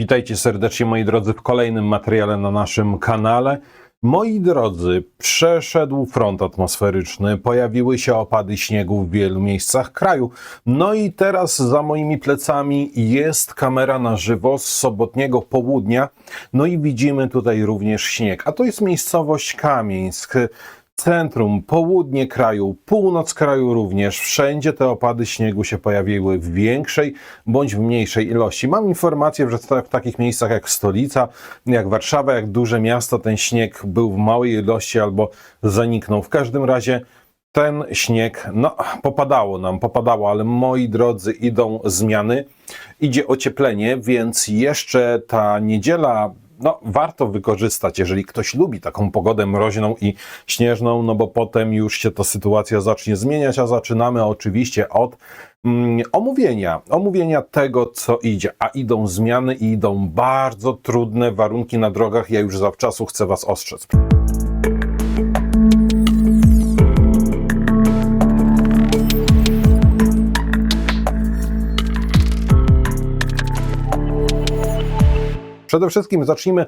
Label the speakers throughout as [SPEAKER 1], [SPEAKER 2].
[SPEAKER 1] Witajcie serdecznie moi drodzy w kolejnym materiale na naszym kanale. Moi drodzy, przeszedł front atmosferyczny, pojawiły się opady śniegu w wielu miejscach kraju. No i teraz za moimi plecami jest kamera na żywo z sobotniego południa. No i widzimy tutaj również śnieg. A to jest miejscowość Kamieńsk. Centrum, południe kraju, północ kraju również. Wszędzie te opady śniegu się pojawiły w większej bądź w mniejszej ilości. Mam informację, że w takich miejscach jak stolica, jak Warszawa, jak duże miasta, ten śnieg był w małej ilości albo zaniknął. W każdym razie ten śnieg, no, popadało nam, popadało, ale moi drodzy, idą zmiany, idzie ocieplenie, więc jeszcze ta niedziela no, warto wykorzystać, jeżeli ktoś lubi taką pogodę mroźną i śnieżną, no bo potem już się ta sytuacja zacznie zmieniać, a zaczynamy oczywiście od mm, omówienia, omówienia tego, co idzie, a idą zmiany i idą bardzo trudne warunki na drogach. Ja już zawczasu chcę Was ostrzec. Przede wszystkim zacznijmy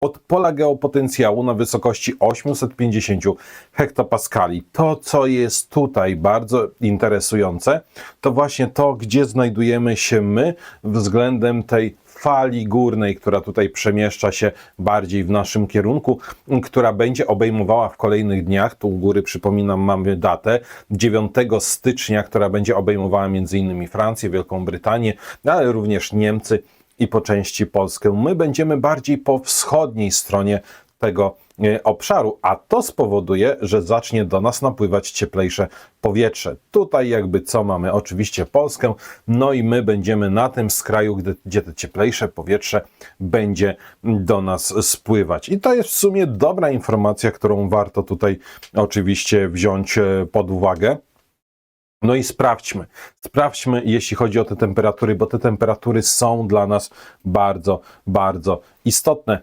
[SPEAKER 1] od pola geopotencjału na wysokości 850 hektopaskali. To, co jest tutaj bardzo interesujące, to właśnie to, gdzie znajdujemy się my względem tej fali górnej, która tutaj przemieszcza się bardziej w naszym kierunku, która będzie obejmowała w kolejnych dniach, tu u góry przypominam, mamy datę 9 stycznia, która będzie obejmowała innymi Francję, Wielką Brytanię, ale również Niemcy i po części Polskę. My będziemy bardziej po wschodniej stronie tego e, obszaru, a to spowoduje, że zacznie do nas napływać cieplejsze powietrze. Tutaj jakby co mamy? Oczywiście Polskę, no i my będziemy na tym skraju, gdzie, gdzie to cieplejsze powietrze będzie do nas spływać. I to jest w sumie dobra informacja, którą warto tutaj oczywiście wziąć e, pod uwagę. No i sprawdźmy, sprawdźmy, jeśli chodzi o te temperatury, bo te temperatury są dla nas bardzo, bardzo istotne.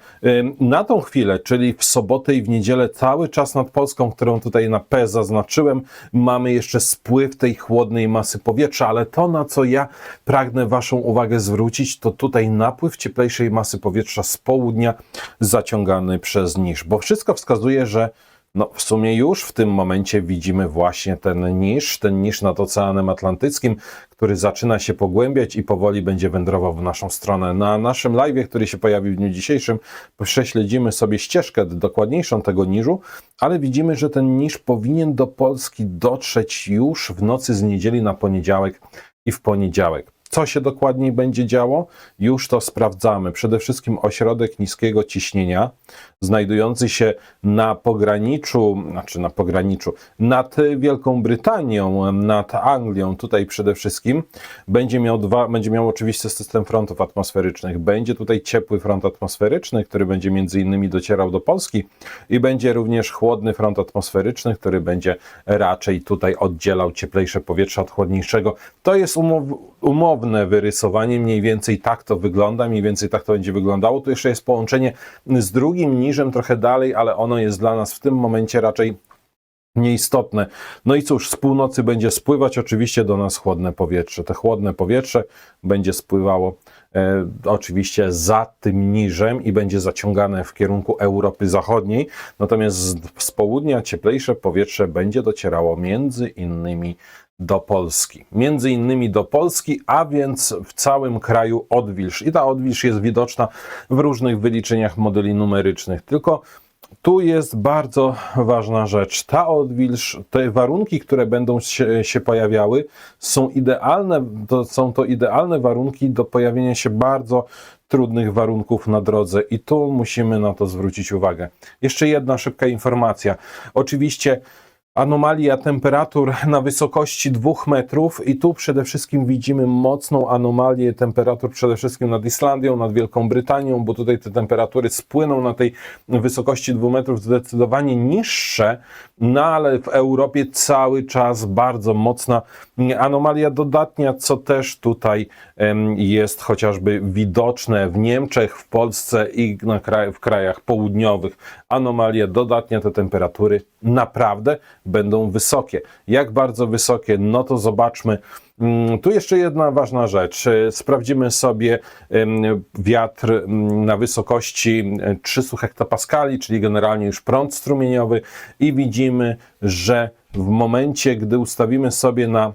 [SPEAKER 1] Na tą chwilę, czyli w sobotę i w niedzielę, cały czas nad Polską, którą tutaj na P zaznaczyłem, mamy jeszcze spływ tej chłodnej masy powietrza, ale to, na co ja pragnę Waszą uwagę zwrócić, to tutaj napływ cieplejszej masy powietrza z południa zaciągany przez niż, bo wszystko wskazuje, że no, w sumie już w tym momencie widzimy właśnie ten niż, ten niż nad Oceanem Atlantyckim, który zaczyna się pogłębiać i powoli będzie wędrował w naszą stronę. Na naszym live, który się pojawił w dniu dzisiejszym, prześledzimy sobie ścieżkę dokładniejszą tego niżu, ale widzimy, że ten niż powinien do Polski dotrzeć już w nocy z niedzieli na poniedziałek i w poniedziałek. Co się dokładniej będzie działo? Już to sprawdzamy. Przede wszystkim ośrodek niskiego ciśnienia, znajdujący się na pograniczu, znaczy na pograniczu, nad Wielką Brytanią, nad Anglią, tutaj przede wszystkim, będzie miał, dwa, będzie miał oczywiście system frontów atmosferycznych. Będzie tutaj ciepły front atmosferyczny, który będzie między innymi docierał do Polski i będzie również chłodny front atmosferyczny, który będzie raczej tutaj oddzielał cieplejsze powietrze od chłodniejszego. To jest umow, wyrysowanie, mniej więcej tak to wygląda, mniej więcej tak to będzie wyglądało. Tu jeszcze jest połączenie z drugim niżem trochę dalej, ale ono jest dla nas w tym momencie raczej nieistotne. No i cóż, z północy będzie spływać oczywiście do nas chłodne powietrze. Te chłodne powietrze będzie spływało e, oczywiście za tym niżem i będzie zaciągane w kierunku Europy Zachodniej. Natomiast z, z południa cieplejsze powietrze będzie docierało między innymi do Polski. Między innymi do Polski, a więc w całym kraju odwilż. I ta odwilż jest widoczna w różnych wyliczeniach modeli numerycznych. Tylko tu jest bardzo ważna rzecz. Ta odwilż, te warunki, które będą się, się, pojawiały, są idealne, to są to idealne warunki do pojawienia się bardzo trudnych warunków na drodze i tu musimy na to zwrócić uwagę. Jeszcze jedna szybka informacja. Oczywiście anomalia temperatur na wysokości 2 metrów i tu przede wszystkim widzimy mocną anomalię temperatur przede wszystkim nad Islandią, nad Wielką Brytanią, bo tutaj te temperatury spłyną na tej wysokości 2 metrów zdecydowanie niższe, no ale w Europie cały czas bardzo mocna anomalia dodatnia, co też tutaj jest chociażby widoczne w Niemczech, w Polsce i na kraj, w krajach południowych. Anomalia dodatnia, te temperatury naprawdę będą wysokie. Jak bardzo wysokie? No to zobaczmy. Mm, Tu jeszcze jedna ważna rzecz. E, Sprawdzimy sobie wiatr na wysokości e, 300 hektopaskali, czyli generalnie już prąd strumieniowy i widzimy, że w momencie, gdy ustawimy sobie na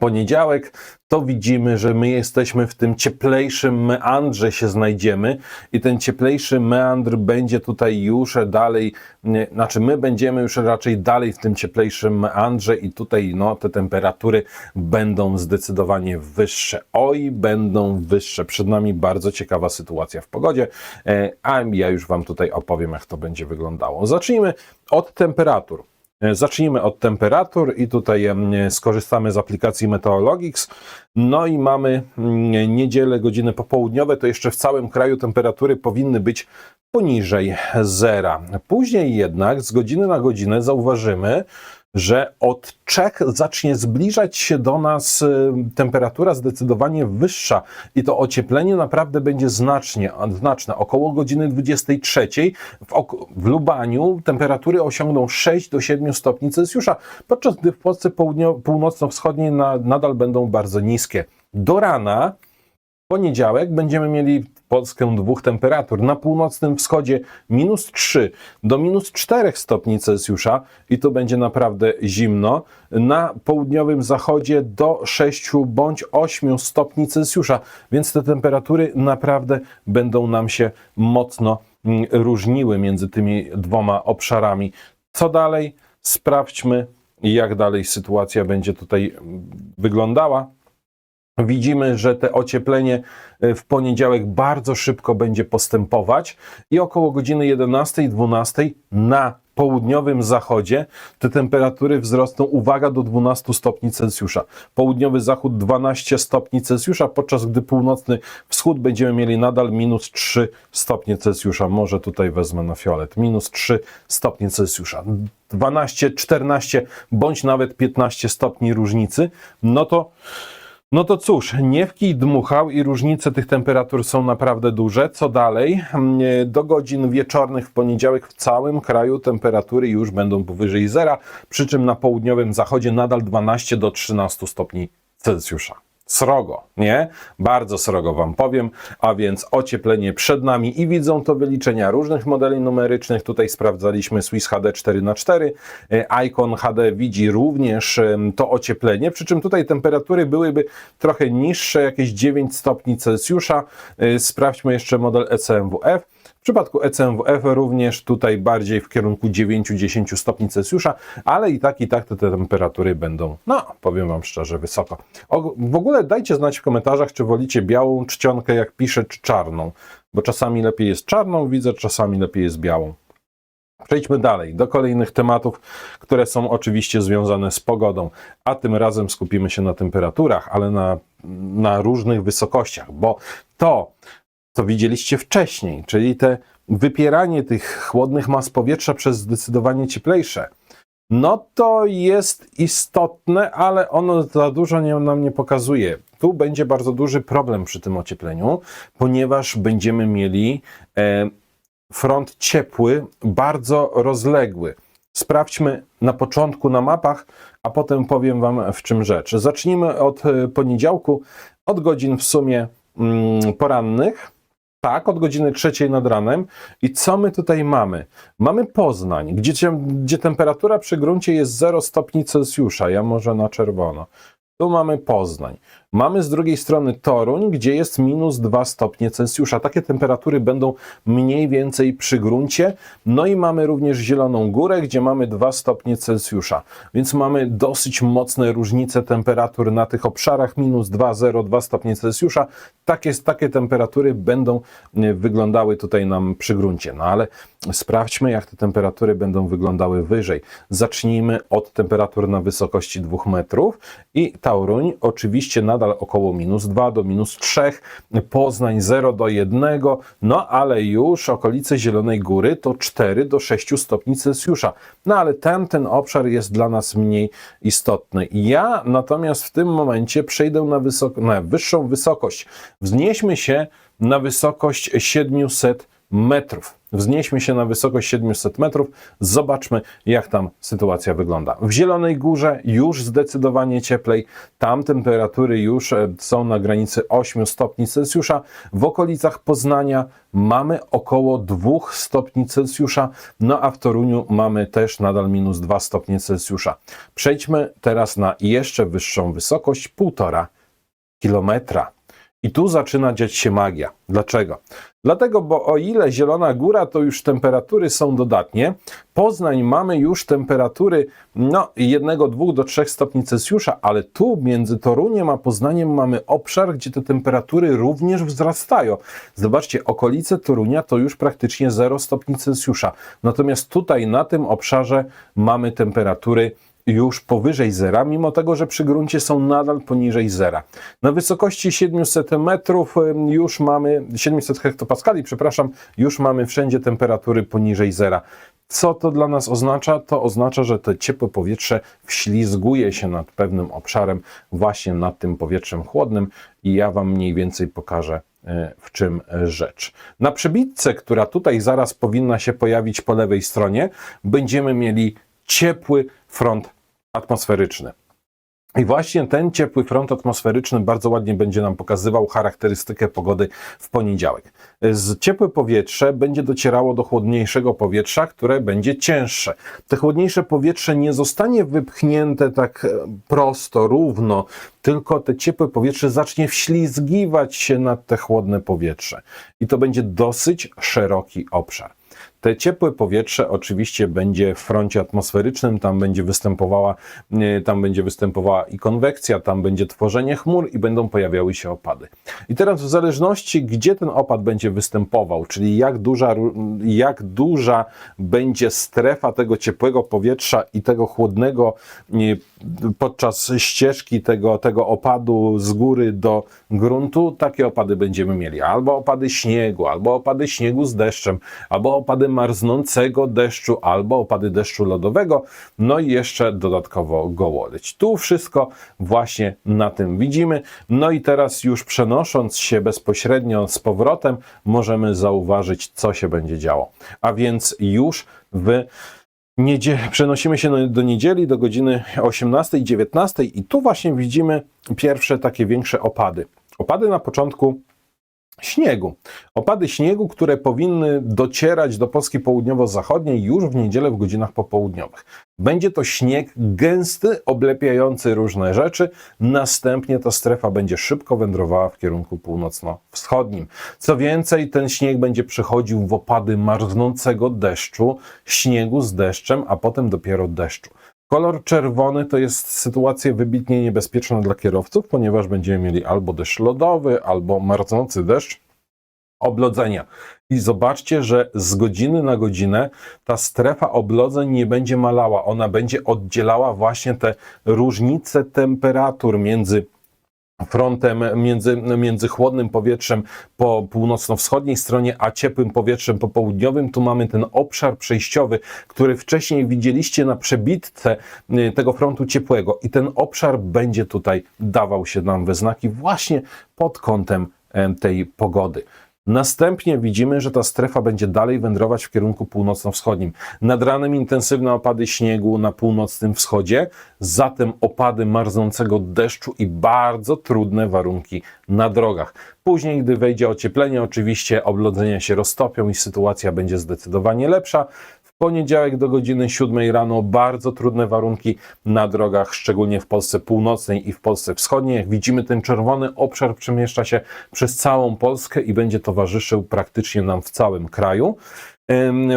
[SPEAKER 1] poniedziałek, to widzimy, że my jesteśmy w tym cieplejszym meandrze się znajdziemy i ten cieplejszy meandr będzie tutaj już dalej, nie, znaczy my będziemy już raczej dalej w tym cieplejszym meandrze i tutaj no, te temperatury będą zdecydowanie wyższe. Oj, będą wyższe. Przed nami bardzo ciekawa sytuacja w pogodzie, e, a ja już Wam tutaj opowiem, jak to będzie wyglądało. Zacznijmy od temperatur. E, Zacznijmy od temperatur i tutaj skorzystamy z aplikacji Meteorologics. No i mamy mm, niedzielę, godziny popołudniowe, to jeszcze w całym kraju temperatury powinny być poniżej zera. Później jednak z godziny na godzinę zauważymy, że od Czech zacznie zbliżać się do nas y, temperatura zdecydowanie wyższa i to ocieplenie naprawdę będzie znacznie, znaczne. Około godziny 23 w, w Lubaniu temperatury osiągną 6 do 7 stopni Celsjusza, podczas gdy w Polsce północno-wschodniej na, nadal będą bardzo niskie. Do rana poniedziałek będziemy mieli Polskę dwóch temperatur. Na północnym wschodzie minus 3 do minus 4 stopni Celsjusza i to będzie naprawdę zimno. Na południowym zachodzie do 6 bądź 8 stopni Celsjusza, więc te temperatury naprawdę będą nam się mocno mm, różniły między tymi dwoma obszarami. Co dalej? Sprawdźmy, jak dalej sytuacja będzie tutaj mm, wyglądała. Widzimy, że te ocieplenie e, w poniedziałek bardzo szybko będzie postępować i około godziny 11-12 na południowym zachodzie te temperatury wzrosną, uwaga, do 12 stopni Celsjusza. Południowy zachód 12 stopni Celsjusza, podczas gdy północny wschód będziemy mieli nadal minus 3 stopnie Celsjusza. Może tutaj wezmę na fiolet. Minus 3 stopnie Celsjusza. 12, 14 bądź nawet 15 stopni różnicy. No to no to cóż, nie w kij dmuchał i różnice tych temperatur są naprawdę duże. Co dalej? Mm, Do godzin wieczornych w poniedziałek w całym kraju temperatury już będą powyżej zera, przy czym na południowym zachodzie nadal 12 do 13 stopni Celsjusza. Srogo, nie? Bardzo srogo Wam powiem, a więc ocieplenie przed nami i widzą to wyliczenia różnych modeli numerycznych. Tutaj sprawdzaliśmy Swiss HD 4x4, e, Icon HD widzi również to ocieplenie, przy czym tutaj temperatury byłyby trochę niższe, jakieś 9 stopni Celsjusza. E, Sprawdźmy jeszcze model ECMWF. W przypadku ECMWF również tutaj bardziej w kierunku 9-10 stopni Celsjusza, ale i tak, i tak te temperatury będą, no powiem Wam szczerze, wysoko. O, w ogóle dajcie znać w komentarzach, czy wolicie białą czcionkę, jak piszę, czy czarną, bo czasami lepiej jest czarną, widzę, czasami lepiej jest białą. Przejdźmy dalej do kolejnych tematów, które są oczywiście związane z pogodą, a tym razem skupimy się na temperaturach, ale na, na różnych wysokościach, bo to, co widzieliście wcześniej, czyli te wypieranie tych chłodnych mas powietrza przez zdecydowanie cieplejsze, no to jest istotne, ale ono za dużo nie, nam nie pokazuje. Tu będzie bardzo duży problem przy tym ociepleniu, ponieważ będziemy mieli e, front ciepły, bardzo rozległy. Sprawdźmy na początku na mapach, a potem powiem Wam w czym rzecz. Zacznijmy od e, poniedziałku, od godzin w sumie mm, porannych. Tak, od godziny trzeciej nad ranem. I co my tutaj mamy? Mamy Poznań, gdzie, gdzie temperatura przy gruncie jest 0 stopni Celsjusza. Ja może na czerwono. Tu mamy Poznań. Mamy z drugiej strony Toruń, gdzie jest minus 2 stopnie Celsjusza. Takie temperatury będą mniej więcej przy gruncie. No i mamy również Zieloną Górę, gdzie mamy 2 stopnie Celsjusza. Więc mamy dosyć mocne różnice temperatur na tych obszarach. Minus 2, 0, 2 stopnie Celsjusza. Takie, takie temperatury będą e, wyglądały tutaj nam przy gruncie. No ale sprawdźmy, jak te temperatury będą wyglądały wyżej. Zacznijmy od temperatur na wysokości 2 metrów i Tauruń oczywiście nadal około minus 2 do minus 3, Poznań 0 do 1, no ale już okolice Zielonej Góry to 4 do 6 stopni Celsjusza. No ale ten, ten obszar jest dla nas mniej istotny. Ja natomiast w tym momencie przejdę na, wysok- na wyższą wysokość. Wznieśmy się na wysokość 700 metrów. Wznieśmy się na wysokość 700 metrów, zobaczmy jak tam sytuacja wygląda. W Zielonej Górze już zdecydowanie cieplej, tam temperatury już e, są na granicy 8 stopni Celsjusza. W okolicach Poznania mamy około 2 stopni Celsjusza, no a w Toruniu mamy też nadal minus 2 stopnie Celsjusza. Przejdźmy teraz na jeszcze wyższą wysokość, 1,5 kilometra. I tu zaczyna dziać się magia. Dlaczego? Dlatego, bo o ile Zielona Góra to już temperatury są dodatnie, Poznań mamy już temperatury no 1, 2 do 3 stopni Celsjusza, ale tu między Toruniem a Poznaniem mamy obszar, gdzie te temperatury również wzrastają. Zobaczcie, okolice Torunia to już praktycznie 0 stopni Celsjusza. Natomiast tutaj na tym obszarze mamy temperatury już powyżej zera, mimo tego, że przy gruncie są nadal poniżej zera. Na wysokości 700 metrów już mamy, 700 hektopaskali, przepraszam, już mamy wszędzie temperatury poniżej zera. Co to dla nas oznacza? To oznacza, że to ciepłe powietrze wślizguje się nad pewnym obszarem, właśnie nad tym powietrzem chłodnym i ja Wam mniej więcej pokażę, e, w czym rzecz. Na przebitce, która tutaj zaraz powinna się pojawić po lewej stronie, będziemy mieli ciepły front atmosferyczny. I właśnie ten ciepły front atmosferyczny bardzo ładnie będzie nam pokazywał charakterystykę pogody w poniedziałek. Z ciepłe powietrze będzie docierało do chłodniejszego powietrza, które będzie cięższe. Te chłodniejsze powietrze nie zostanie wypchnięte tak e, prosto, równo, tylko te ciepłe powietrze zacznie wślizgiwać się nad te chłodne powietrze. I to będzie dosyć szeroki obszar. Te ciepłe powietrze oczywiście będzie w froncie atmosferycznym, tam będzie występowała, e, tam będzie występowała i konwekcja, tam będzie tworzenie chmur i będą pojawiały się opady. I teraz w zależności, gdzie ten opad będzie występował, czyli jak duża, jak duża będzie strefa tego ciepłego powietrza i tego chłodnego e, podczas ścieżki tego, tego opadu z góry do gruntu, takie opady będziemy mieli. Albo opady śniegu, albo opady śniegu z deszczem, albo opady marznącego deszczu, albo opady deszczu lodowego, no i jeszcze dodatkowo gołoleć. Tu wszystko właśnie na tym widzimy. No i teraz już przenosząc się bezpośrednio z powrotem, możemy zauważyć, co się będzie działo. A więc już w Niedzie przenosimy się do niedzieli, do godziny 18 19 i tu właśnie widzimy pierwsze takie większe opady. Opady na początku śniegu. Opady śniegu, które powinny docierać do Polski południowo-zachodniej już w niedzielę w godzinach popołudniowych. Będzie to śnieg gęsty, oblepiający różne rzeczy. Następnie ta strefa będzie szybko wędrowała w kierunku północno-wschodnim. Co więcej, ten śnieg będzie przechodził w opady marznącego deszczu, śniegu z deszczem, a potem dopiero deszczu. Kolor czerwony to jest sytuacja wybitnie niebezpieczna dla kierowców, ponieważ będziemy mieli albo deszcz lodowy, albo marznący deszcz, oblodzenia. I zobaczcie, że z godziny na godzinę ta strefa oblodzeń nie będzie malała, ona będzie oddzielała właśnie te różnice temperatur między frontem między, między chłodnym powietrzem po północno-wschodniej stronie, a ciepłym powietrzem po południowym. Tu mamy ten obszar przejściowy, który wcześniej widzieliście na przebitce y, tego frontu ciepłego i ten obszar będzie tutaj dawał się nam we znaki właśnie pod kątem em, tej pogody. Następnie widzimy, że ta strefa będzie dalej wędrować w kierunku północno-wschodnim. Nad ranem intensywne opady śniegu na północnym wschodzie, zatem opady marznącego deszczu i bardzo trudne warunki na drogach. Później, gdy wejdzie ocieplenie, oczywiście oblodzenia się roztopią i sytuacja będzie zdecydowanie lepsza. Poniedziałek do godziny 7 rano bardzo trudne warunki na drogach, szczególnie w Polsce północnej i w Polsce wschodniej. Jak widzimy, ten czerwony obszar przemieszcza się przez całą Polskę i będzie towarzyszył praktycznie nam w całym kraju.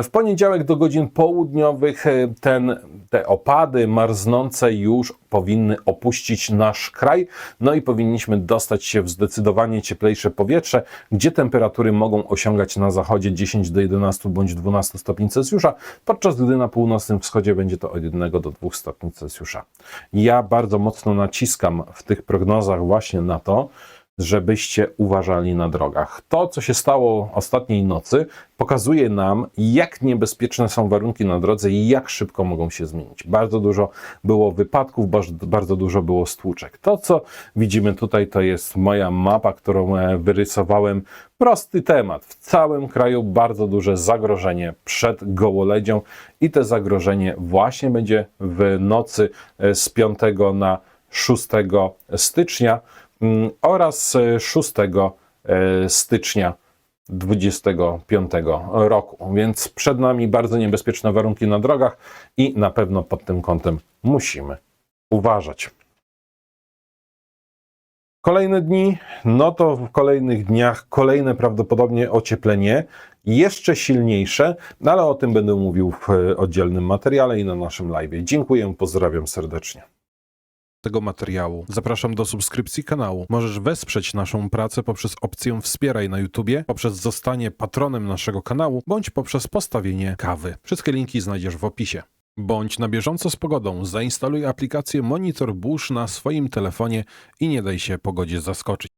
[SPEAKER 1] W poniedziałek do godzin południowych e, ten, te opady marznące już powinny opuścić nasz kraj, no i powinniśmy dostać się w zdecydowanie cieplejsze powietrze, gdzie temperatury mogą osiągać na zachodzie 10 do 11 bądź 12 stopni Celsjusza, podczas gdy na północnym wschodzie będzie to od 1 do 2 stopni Celsjusza. Ja bardzo mocno naciskam w tych prognozach właśnie na to, żebyście uważali na drogach. To, co się stało ostatniej nocy, pokazuje nam, jak niebezpieczne są warunki na drodze i jak szybko mogą się zmienić. Bardzo dużo było wypadków, bardzo- dużo było stłuczek. To, co widzimy tutaj, to jest moja mapa, którą e, wyrysowałem. Prosty temat. W całym kraju bardzo duże zagrożenie przed gołoledzią i to zagrożenie właśnie będzie w nocy e, z 5 na 6 stycznia oraz e, 6 e, stycznia 25 roku. Więc przed nami bardzo niebezpieczne warunki na drogach i na pewno pod tym kątem musimy uważać. Kolejne dni, no to w kolejnych dniach kolejne prawdopodobnie ocieplenie, jeszcze silniejsze, no ale o tym będę mówił w e, oddzielnym materiale i na naszym live. Dziękuję, pozdrawiam serdecznie. Tego materiału zapraszam do subskrypcji kanału. Możesz wesprzeć naszą pracę poprzez opcję Wspieraj na YouTubie, poprzez zostanie patronem naszego kanału, bądź poprzez postawienie kawy. Wszystkie linki znajdziesz w opisie. Bądź na bieżąco z pogodą. Zainstaluj aplikację Monitor Burz na swoim telefonie i nie daj się pogodzie zaskoczyć.